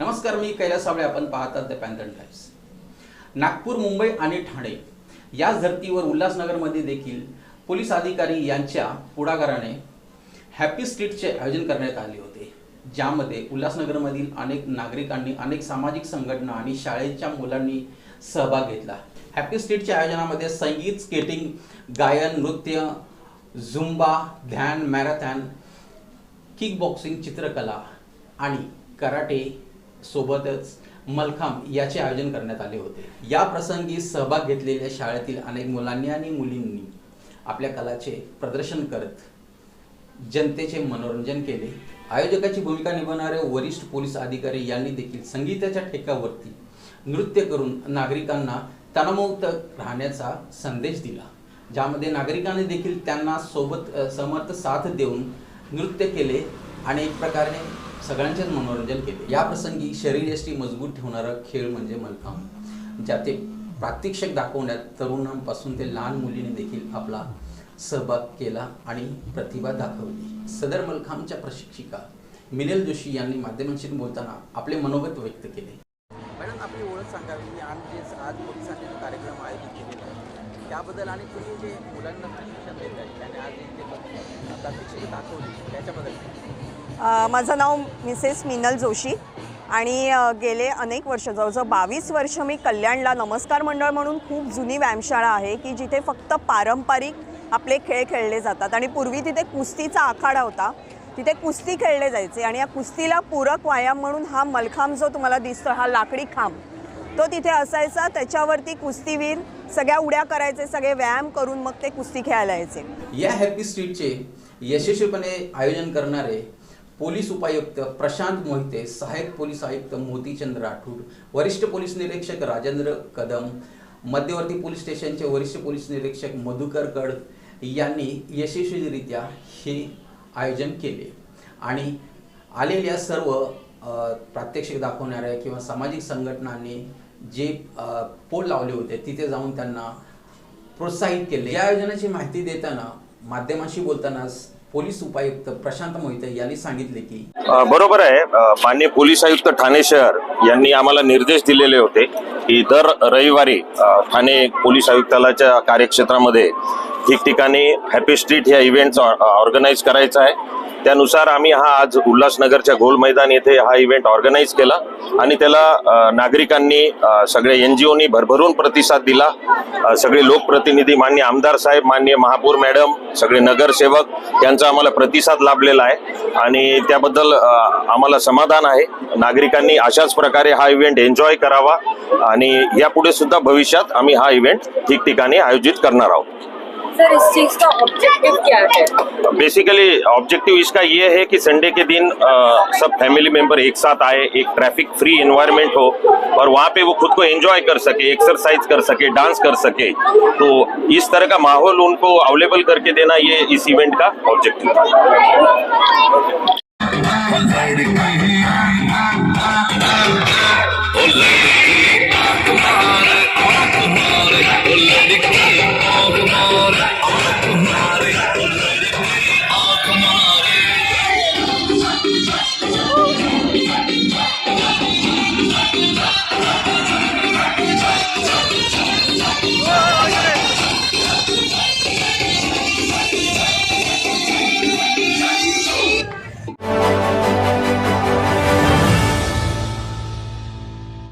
नमस्कार मी कैलास साबळे आपण पाहतात द पॅन्थन टाइम्स नागपूर मुंबई आणि ठाणे याच धर्तीवर उल्हासनगरमध्ये देखील पोलीस अधिकारी यांच्या पुढाकाराने हॅपी स्ट्रीटचे आयोजन करण्यात आले होते ज्यामध्ये उल्हासनगरमधील अनेक नागरिकांनी अनेक सामाजिक संघटना आणि शाळेच्या मुलांनी सहभाग घेतला. हॅपी स्ट्रीटच्या आयोजनामध्ये संगीत स्केटिंग गायन नृत्य झुंबा ध्यान मॅरेथॉन किक बॉक्सिंग चित्रकला आणि कराटे सोबतच मलखांब याचे आयोजन करण्यात आले होते. या प्रसंगी सहभाग घेतलेल्या शाळेतील अनेक मुलांनी आणि मुलींनी आपल्या कलाचे प्रदर्शन करत जनतेचे मनोरंजन केले. आयोजकाची भूमिका निभावणारे वरिष्ठ पोलीस अधिकारी यांनी देखील संगीताच्या ठेक्यावरती नृत्य करून नागरिकांना तणावमुक्त राहण्याचा संदेश दिला. ज्यामध्ये नागरिकांनी देखील त्यांना सोबत समर्थ साथ देऊन नृत्य केले आणि एक प्रकारे सगळ्यांचेच मनोरंजन केले. या प्रसंगी शरीरयष्टी मजबूत ठेवणारा खेळ म्हणजे मलखांब ज्याचे प्रात्यक्षिक दाखवण्यात तरुणांपासून ते लहान मुलीने देखील आपला सहभाग केला आणि प्रतिभा दाखवली. सदर मलखांबच्या प्रशिक्षिका मिनल जोशी यांनी माध्यमांशी बोलताना आपले मनोगत व्यक्त केले. मॅडम आपली ओळख सांगावी. आणि जे आज पोलिसांनी जो कार्यक्रम आयोजित केलेला आहे. त्याबद्दल आणि तुम्ही जे मुलांना प्रशिक्षण देत आहे त्याने आज जे प्रात्यक्षिक दाखवली त्याच्याबद्दल माझं नाव मिसेस मिनल जोशी आणि गेले अनेक वर्ष जवळजवळ बावीस वर्ष मी कल्याणला नमस्कार मंडळ म्हणून खूप जुनी व्यायामशाळा आहे की जिथे फक्त पारंपरिक आपले खेळ खेळले जातात आणि पूर्वी तिथे कुस्तीचा आखाडा होता. तिथे कुस्ती खेळले जायचे आणि या कुस्तीला पूरक व्यायाम म्हणून हा मलखांब जो तुम्हाला दिसतो हा लाकडी खांब तो तिथे असायचा. त्याच्यावरती कुस्तीवीर सगळ्या उड्या करायचे सगळे व्यायाम करून मग ते कुस्ती खेळायला यायचे. या हॅपी स्ट्रीटचे यशस्वीपणे आयोजन करणारे पोलीस उपायुक्त प्रशांत मोहिते सहाय्यक पोलीस आयुक्त मोतीचंद राठोड वरिष्ठ पोलीस निरीक्षक राजेंद्र कदम मध्यवर्ती पोलीस स्टेशनचे वरिष्ठ पोलीस निरीक्षक मधुकर कड यांनी यशस्वीरित्या हे आयोजन केले. आणि आलेल्या सर्व प्रात्यक्षिक दाखवणाऱ्या किंवा सामाजिक संघटनांनी जे पोल लावले होते तिथे जाऊन त्यांना प्रोत्साहित केले. या योजनेची माहिती देताना माध्यमांशी बोलताना पोलीस उपायुक्त प्रशांत मोहिते यांनी सांगितले की बरोबर आहे. अ, माननीय पोलीस आयुक्त ठाणे शहर यांनी आम्हाला निर्देश दिलेले होते की दर रविवारी ठाणे पोलीस आयुक्तालयाच्या कार्यक्षेत्रामध्ये ठिकठिकाणी हॅपी स्ट्रीट ह्या इव्हेंट ऑर्गनाईज करायचा आहे. त्यानुसार आम्ही हा आज उल्हासनगरच्या गोल मैदान येथे हा इव्हेंट ऑर्गनाईज केला. आणि त्याला नागरिकांनी सगळ्या एन जी ओनी भरभरून प्रतिसाद दिला. सगळे लोकप्रतिनिधी मान्य आमदार साहेब मान्य महापौर मॅडम सगळे नगरसेवक यांचा आम्हाला प्रतिसाद लाभलेला आहे. आणि त्याबद्दल आम्हाला समाधान आहे. नागरिकांनी अशाच प्रकारे हा इव्हेंट एन्जॉय करावा. आणि यापुढे सुद्धा भविष्यात आम्ही हा इव्हेंट ठिकठिकाणी आयोजित करणार आहोत. सर इस चीज़ का ऑब्जेक्टिव क्या है? बेसिकली ऑब्जेक्टिव इसका ये है कि संडे के दिन आ, सब फैमिली मेंबर एक साथ आए एक ट्रैफ़िक फ्री एनवायरनमेंट हो और वहाँ पे वो खुद को एंजॉय कर सके एक्सरसाइज कर सके डांस कर सके। तो इस तरह का माहौल उनको अवेलेबल करके देना ये इस इवेंट का ऑब्जेक्टिव था।